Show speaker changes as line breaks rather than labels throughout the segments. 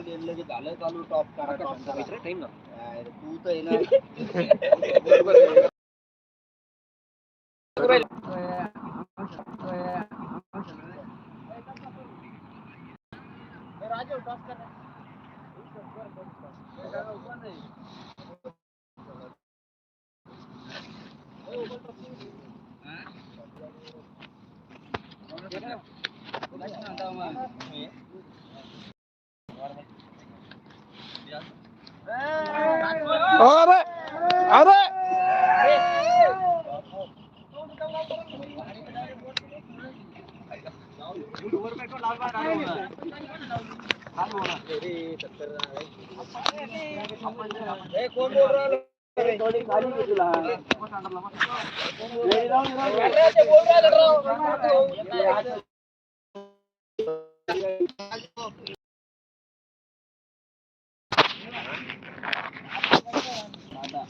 आले लगेच झालं चालू टॉप करा top करा.
टाइम ना
तू तर आहे ना बरोबर आहे.
अरे अरे
ए, कोण बोल राहिलं? ए, थोडी खाली घे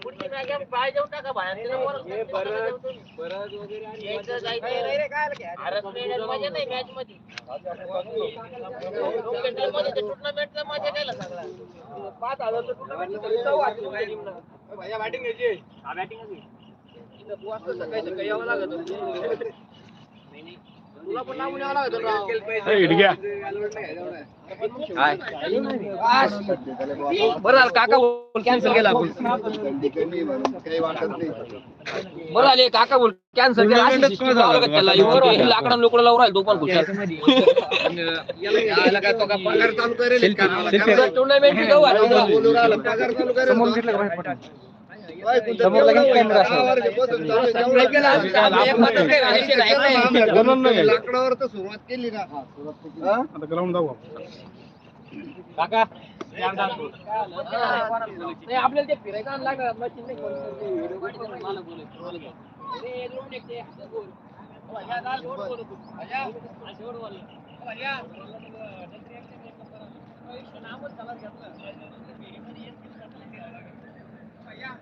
ए, जाऊन राहिलं. ते बोल राहिलं राव. काय झालं? हे बरं- बरं वगैरे आणि पाच हजार तर tournament ची जाऊ वाटलं नाही निमणं. ए, भैया batting घ्यायची. असतं सकाळी सकाळी यावं लागत यावं
इडग्या.
बरं झालं काका बोल कॅन्सल केला आपण. बरं झाले काका बोल कॅन्सल केला. अशी system लावलं का त्याला. एवढं हे लाकडं लोकडं लावून राहिलं तो पण खुशाल टुर्नामेंट जाऊ
लाकडावर तर सुरुवात केली ना
आता ग्राउंड जाऊ आपण.
नाही आपल्याला ते फिरायचं लागलं मशीन नाही कोणी ना, मला ग्राउंड ते, बोल, बोल तू. भैया, अशी ओढ बोल. भैया. नामच त्याला घेतलं. भैया.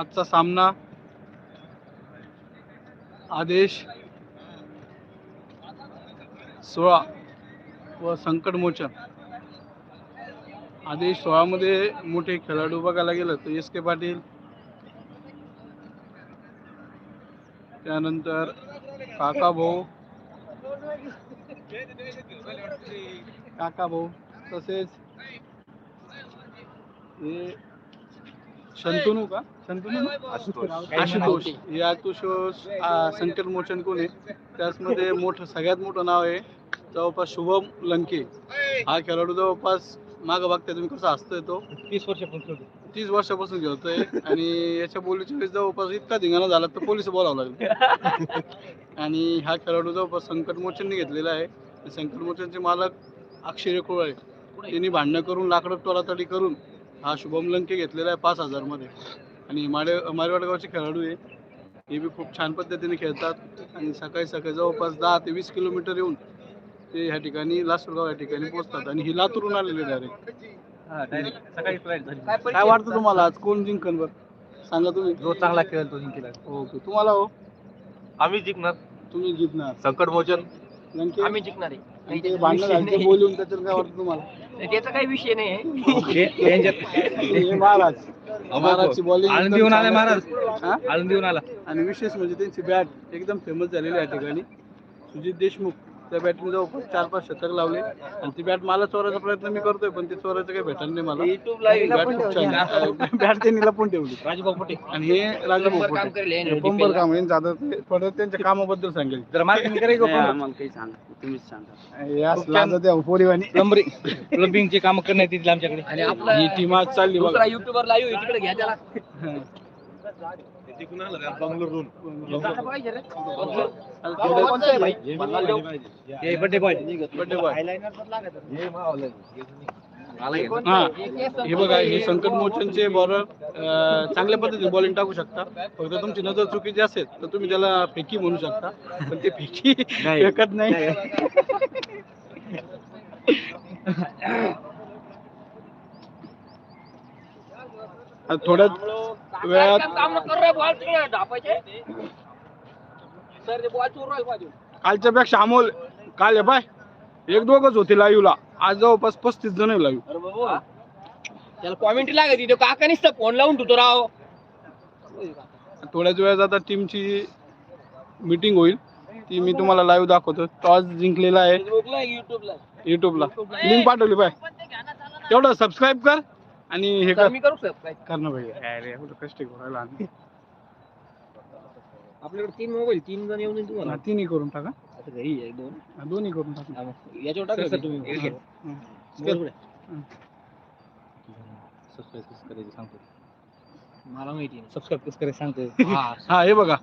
आजचा सामना. आदेश सोळा व संकटमोचन. आदेश सोळामध्ये मोठे खेळाडू बघायला गेलं तर एस के पाटील. त्यानंतर काका भाऊ. काका भाऊ तसेच. हे शंतनू का? शंतनू ना? आशुतोष. हे आशुतोष. संकट मोचन कोण? आहे त्याचमध्ये मोठं सगळ्यात मोठं नाव आहे जवळपास शुभम लंके. हा खेळाडू जवळपास मागं बघताय तुम्ही कसा असतोय तो?
तीस वर्षापासून
तीस वर्षापासून खेळतोय. आणि याच्या बोलीच्या वेळेस जवळपास इतका धिंगाणा झाला तर पोलीस बोलावं लागले. आणि हा खेळाडू जवळपास संकट मोचनने घेतलेला आहे. संकट मोचनचे मालक अक्षय कोळ. आहे त्यांनी भांडणं करून लाकडं टोलातडी करून हा शुभम लंके घेतलेला आहे पाच हजारमध्ये आणि माडे मारेवाडगावचे खेळाडू आहे. हे बी खूप छान पद्धतीने खेळतात. आणि सकाळी सकाळी जवळपास दहा ते वीस किलोमीटर येऊन ते ह्या ठिकाणी लासूरगाव या ठिकाणी पोहोचतात. आणि ही लातूरून आलेले डायरेक्ट काय वाटतं तुम्हाला आज? कोण जिंकन बरं? सांगा तुम्ही.
जो चांगला खेळेल तो जिंकेल
ओके. तुम्हाला हो?
आम्ही जिंकणार.
तुम्ही जिंकणार.
संकट मोचन
लंके?
आम्ही जिंकणार आहे.
ते भांडणं झालं ते बोलून त्याच्यात काय वाटतं तुम्हाला?
त्याचा काही विषय नाही.
हे महाराज. महाराजची बॉलिंग
आनंद येऊन आले महाराज.
हा?
आनंद येऊन आला.
आणि विशेष म्हणजे त्यांची बॅट एकदम फेमस झालेली आहे या ठिकाणी. सुजित देशमुख. त्या बॅटने जवळपास चार पाच शतक लावले. आणि ती बॅट मला चोरायचा प्रयत्न मी करतोय पण ती चोरायचं काही भेटलं नाही मला. बॅट खूप छान. आहे. बॅट त्यांनी लपून ठेवली.
राजभाऊ पटे.
आणि हे राजा
काम करेल नाही,
पंपर काम आहे थोडं त्यांच्या कामाबद्दल सांगेल.
जरा मार्केटिंग करायचं
आम्हाला काही सांगा. तुम्हीच सांगा.
हे असं लाजत आहे पोरीवानी.
प्लंबिंगचे काम करण्यात येतील आमच्याकडे. आणि आपला
ही टीम आज चालली बघा.
दुसरा युट्यूबर लाईव्ह तिकडे घ्या त्याला.
हा हे बघा हे संकट मोचनचे बॉलर चांगल्या पद्धतीने बॉलिंग टाकू शकता. फक्त तुमची नजर चुकीची असेल तर तुम्ही त्याला फेकी म्हणू शकता. पण ते फेकी फेकत नाही आता थोड्यात वेळात
काम कर रे बॉल तिकडे ढापायचे सर ते बॉल चोर राहिला पाहिजे
कालच्या पेक्षा अमोल काल हे पाय. एक दोघच होते लाईव्हला. आज जवळपास पस्तीस जण आहे लाईव्ह.
त्याला कॉमेंट्री लागत तो काका नुसतं फोन लावून ठेवतो राव.
थोड्याच वेळात आता टीमची मीटिंग होईल. ती मी तुम्हाला लाईव्ह दाखवतो. टॉस जिंकलेला आहे
युट्यूबला
युट्यूबला लिंक पाठवली पाय. तेवढं सबस्क्राईब कर. आणि हे कर
मी करू सबस्क्राईब
कर ना भाई. अरे एवढं कष्ट करायला आम्ही
आपल्याकडे तीन मोबाईल तीन जण येऊन तुम्हाला.
हा, तिन्ही करून टाका.
आता घरी आहे दोन.
हा, दोन्ही करून टाका.
हा, मग याच्यावर टाका
सर,
तुम्ही
हा, हा.
कुठे?
हं.
मला माहिती आहे. सबस्क्राईब कसं करायचं सांगतो हा
हा हे बघा.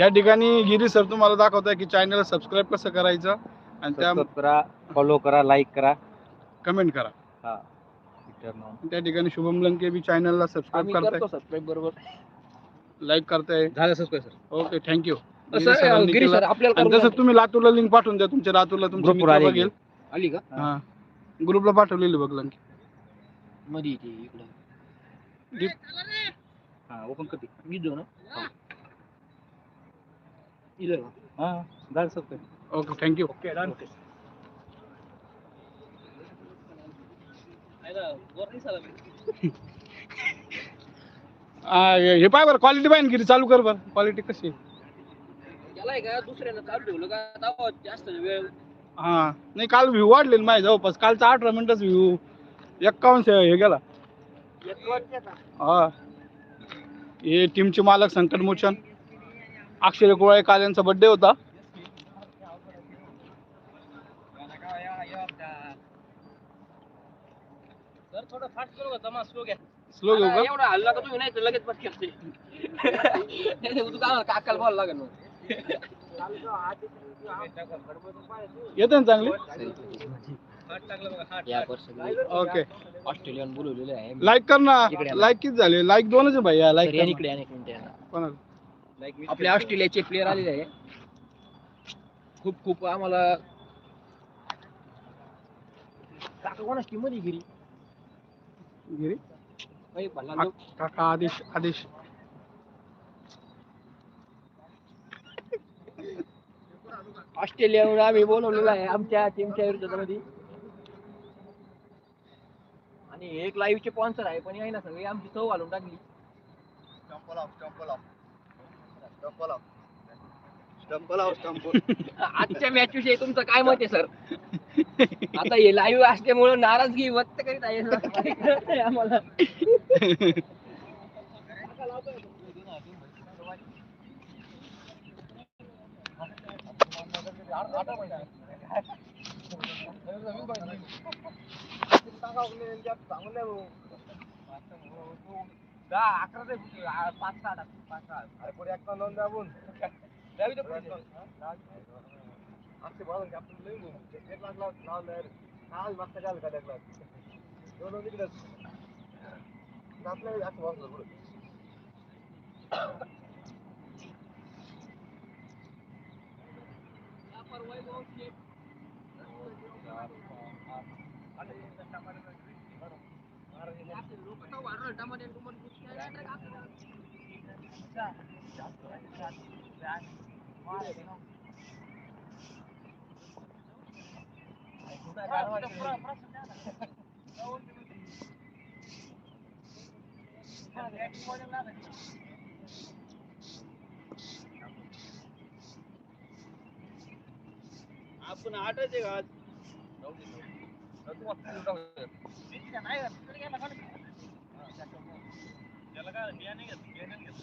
या ठिकाणी गिरी सर तुम्हाला दाखवताय की चॅनलला सबस्क्राईब कसं करायचं? आणि त्या
सबस्क्राईब करा फॉलो करा लाईक करा.
कमेंट करा.
हा.
त्या ठिकाणी शुभम लंके बी चॅनलला सबस्क्राईब करताय.
करतो सबस्क्राईब बरोबर.
लाईक करताय.
झालं सबस्क्राईब सर
ओके थँक्यू
असं गिरी सर आपल्याला
जसं तुम्ही लातूरला लिंक पाठवून द्या तुमच्या लातूरला तुमचे
Group वर
मित्र
आली
बघेल.
आली का?
हा. ग्रुपला पाठवलेली बघ लंकी
मध्ये येते इकडे.
हा ओपन करते.
मी जाऊ ना? इथं का?
हा झालं सबस्क्राईब
ओके थँक्यू
ओके
हे पाय बरं क्वालिटी पाहिजे गिरी चालू कर बरं क्वालिटी कशी आहे?
त्याला आहे का दुसऱ्यानं चालू ठेवलं का? दावा जास्त वेळ.
हा नाही काल व्ह्यू वाढले ना माझ्या जवळपास. कालचा अठरा मिनिटच व्ह्यू एक्कावन्न हे गेला. हा. हे टीमचे मालक संकट मोचन. अक्षय कुळाळे काल यांचा बर्थडे होता.
सर थोडं फास्ट करू का जमा स्लो घ्या.
स्लो घेऊ का?
एवढा हल्ला का तुम्ही नाही तर लगेच पट करते तू काय काकाला बोलायला लागेल मग.
येते ना चांगली?
या
ओके
ऑस्ट्रेलियन बोलवलेलं आहे.
लाईक कर ना.
इकडे आला.
लाईक किती झाले? लाईक दोनच आहे भाई.
तर
लाईक
या इकडे अनेक मिनिटं या.
कोणाला?
आपल्या ऑस्ट्रेलियाचे प्लेअर आलेले आहे. खूप खूप आम्हाला काका कोणाच टीममध्ये गिरी
गिरी
काही भल्ला लोक.
काका आदेश आदेश.
ऑस्ट्रेलियाहून आम्ही बोलवलेलं आहे आमच्या टीमच्या विरुद्धामध्ये आणि एक लाईव्हचे स्पॉन्सर आहे पण आहे ना सगळी आमची चव घालून टाकली. आजच्या मॅच विषयी तुमचं काय मत आहे सर आता हे लाईव्ह असल्यामुळे नाराजगी व्यक्त करीत आहे. आम्हाला दहा अकरा ते पाच सहा टाक, आमचे म्हणून
आपण लई एक लाख लाख लावलं आज मागचा काल का लागला दोन तिकडंच आपल्याला असं वागलं पुढे
टमाटे
आपण
आठच आहे का? त्याला
काय बियाणे घेत बियाणे घेत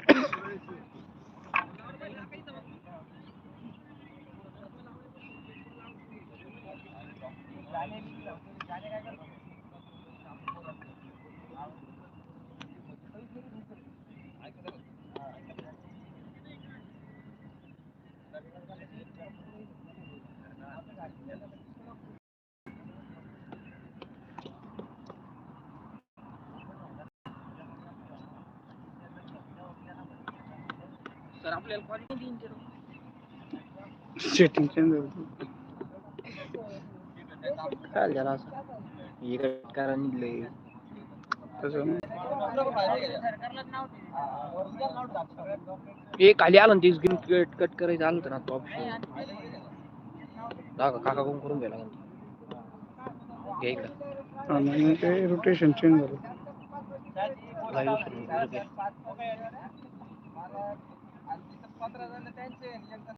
सर आपल्याला क्वालिटी.
सेटिंग चेंज
काय झालं असं इकडे करा निघले
तसं नाही.
हे खाली आलं ना ते स्क्रीन कट कट करायचं आलं ना तो ऑप्शन दाखवा काका कोण करून घ्यायला लागेल. घे इकडं.
आणि ते रोटेशन चेंज झालं.
सुरू, केलं.